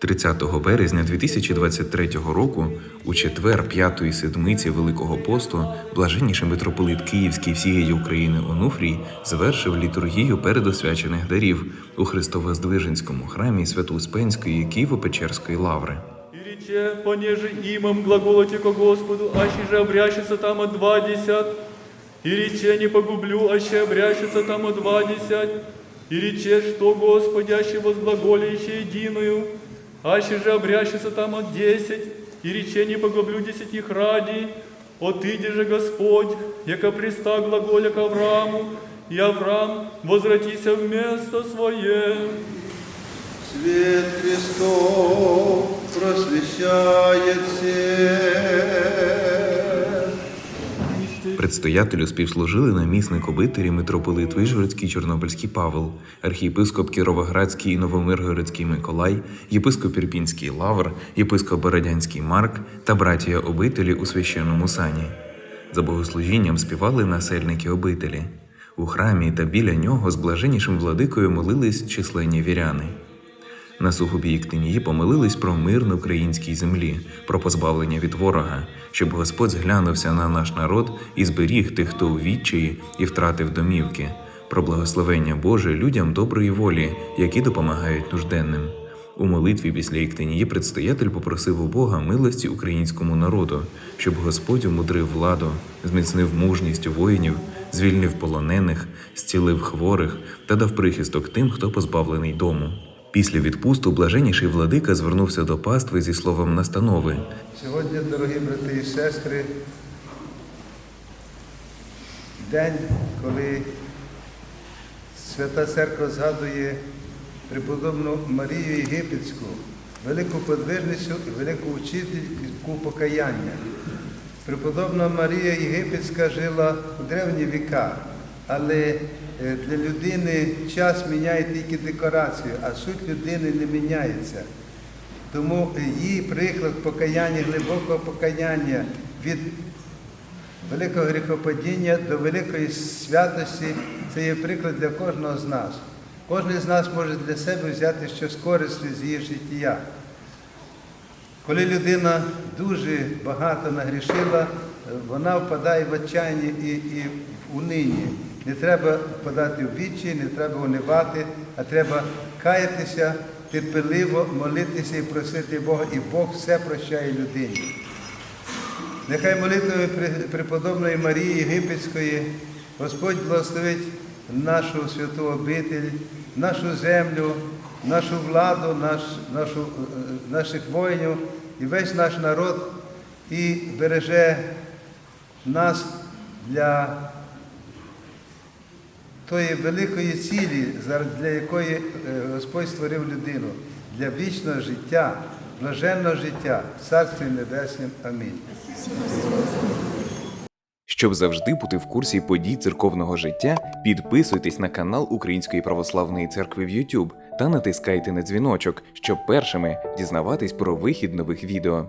30 березня 2023 року, у четвер п'ятої седмиці Великого посту, блаженніший митрополит Київський всієї України Онуфрій завершив літургію передосвячених дарів у Христово-Здвиженському храмі Свято-Успенської Києво-Печерської лаври. Рече, понеже имам глаголоте ко Господу, аще же обрящется там от два десят. Рече, не погублю, аще обрящется там от два десять. Рече, что Господи, аще возглаголище единую, аще же обрящется там от десять. И речение погублю десятих ради. от иди же Господь, яко приста глаголя к Аврааму, и Авраам возвратися в место свое. Свет Христов просвещает всех. Предстоятелю співслужили намісник обителі митрополит Вижгородський Чорнобильський Павел, архієпископ Кіровоградський і Новомиргородський Миколай, єпископ Ірпінський Лавр, єпископ Бородянський Марк та братія обителі у священному сані. За богослужінням співали насельники обителі. У храмі та біля нього з блаженнішим владикою молились численні віряни. На сугубі Іктинії помолились про мир на українській землі, про позбавлення від ворога, щоб Господь зглянувся на наш народ і зберіг тих, хто у відчаї і втратив домівки, про благословення Боже людям доброї волі, які допомагають нужденним. У молитві після Іктинії предстоятель попросив у Бога милості українському народу, щоб Господь умудрив владу, зміцнив мужність воїнів, звільнив полонених, зцілив хворих та дав прихисток тим, хто позбавлений дому. Після відпусту блаженніший владика звернувся до пастви зі словом настанови. Сьогодні, дорогі брати і сестри, день, коли Свята Церква згадує преподобну Марію Єгипетську, велику подвижницю і велику учительку покаяння. Преподобна Марія Єгипетська жила у древні віка, але для людини час міняє тільки декорацію, а суть людини не міняється. Тому її приклад покаяння, глибокого покаяння від великого гріхопадіння до великої святості це є приклад для кожного з нас. Кожен з нас може для себе взяти щось корисне з її життя. Коли людина дуже багато нагрішила, вона впадає в отчаяння і, і в унині. Не треба впадати в вічі, не треба унивати, а треба каятися, терпеливо молитися і просити Бога, і Бог все прощає людині. Нехай молитвами преподобної Марії Єгипетської Господь благословить нашу святу обитель, нашу землю, нашу владу, наш, нашу, е, наших воїнів і весь наш народ і береже нас для тої великої цілі, для якої е, Господь створив людину, для вічного життя, блаженного життя, в Царстві Небеснім. Амінь. Щоб завжди бути в курсі подій церковного життя, підписуйтесь на канал Української православної церкви в YouTube та натискайте на дзвіночок, щоб першими дізнаватись про вихід нових відео.